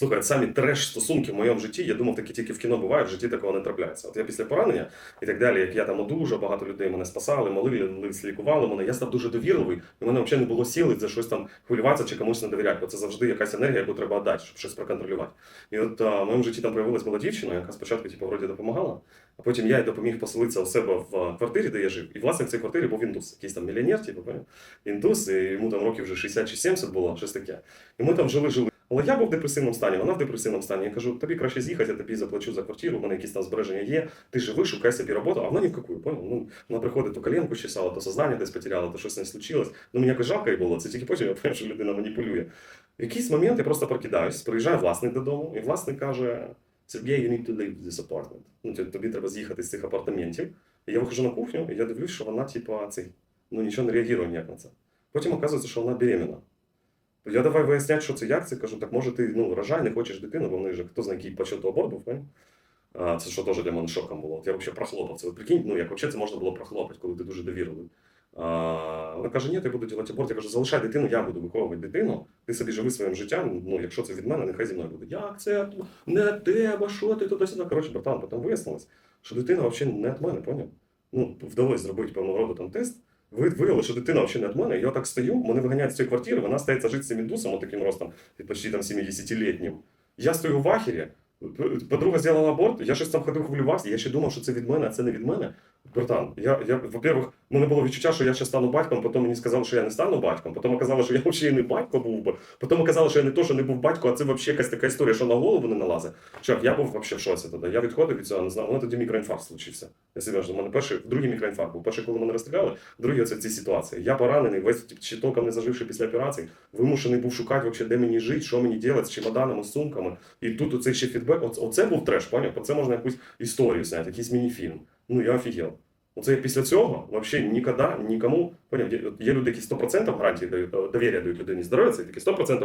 Слухай, самі треш стосунки в моєму житті, я думав, такі тільки в кіно бувають, в житті такого не трапляється. От я після поранення і так далі, як я там одужав, багато людей мене спасали, молились, лікували мене. Я став дуже довірливий, і в мене взагалі не було сили за щось там хвилюватися чи комусь не довіряти, бо це завжди якась енергія, яку треба дати, щоб щось проконтролювати. І от а, в моєму житті там проявилась була дівчина, яка спочатку типу, вроді допомагала, а потім я їй допоміг поселитися у себе в квартирі, де я жив. І власне в цій квартирі був індус, якийсь там мільйонер, типу, індус, і йому там років вже 60 чи 70 було, щось таке. І ми там жили, жили. Але я був в депресивному стані, вона в депресивному стані. Я кажу, тобі краще з'їхати, я тобі заплачу за квартиру, у мене якісь там збереження є, ти живи, шукай собі роботу, а вона ні в какую, понял? Ну, вона приходить, то коленку чесала, то сознання десь потеряла, то щось не случилось. Ну, мені якось жалко їй було, це тільки потім я поняв, що людина маніпулює. В якийсь момент я просто прокидаюсь, приїжджає власник додому, і власник каже: Сергій, you need to leave this apartment. Ну, тобі- треба з'їхати з цих апартаментів. І я виходжу на кухню, і я дивлюсь, що вона, типа, цей, ну нічого не реагує ніяк на це. Потім оказується, що вона беременна. Я давай виясняти, що це як це. Кажу, так може ти ну, рожай, не хочеш дитину, бо в неї же хто знає, який початок аборт був. Це що теж для мене шоком було. От я взагалі прохлопав це. От прикинь, ну як взагалі це можна було прохлопати, коли ти дуже довірливий. А, вона каже, ні, я буду робити аборт. Я кажу, залишай дитину, я буду виховувати дитину. Ти собі живи своїм життям. Ну, якщо це від мене, нехай зі мною буде. Як це не тебе, що ти туди сюди. Коротше, братан, потім вияснилось, що дитина взагалі не від мене, поняв? Ну, вдалося зробити певного роду там тест. Ви виявили, що дитина взагалі не від мене. Я так стою, мене виганяють з цієї квартири, вона стається жити цим індусом, таким ростом, почти там 70-літнім. Я стою в ахері, подруга зробила аборт, я щось там ходив хвилювався, я ще думав, що це від мене, а це не від мене. Братан, я, я во-первых, в мене було відчуття, що я ще стану батьком, потім мені сказали, що я не стану батьком, потім оказалося, що я взагалі не батько був би, потім оказалося, що я не то, що не був батько, а це взагалі якась така історія, що на голову не налазить. Чувак, я був взагалі в шоці тоді. Я відходив від цього, не знав. У мене тоді мікроінфаркт случився. Я серйозно, у мене перший, другий мікроінфаркт був. Перший, коли мене розстріляли, другий оце в цій ситуації. Я поранений, весь ще толком не заживши після операції, вимушений був шукати, вообще, де мені жити, що мені робити з чемоданами, з сумками. І тут оцей ще фідбек. Оце був треш, поняв? Про це можна якусь історію зняти, якийсь мініфільм. Ну я офігел. Оце після цього взагалі ніколи, нікому, поняв, є люди, які 100% гарантії дають, довір'я дають людині здоров'я, це такі 100%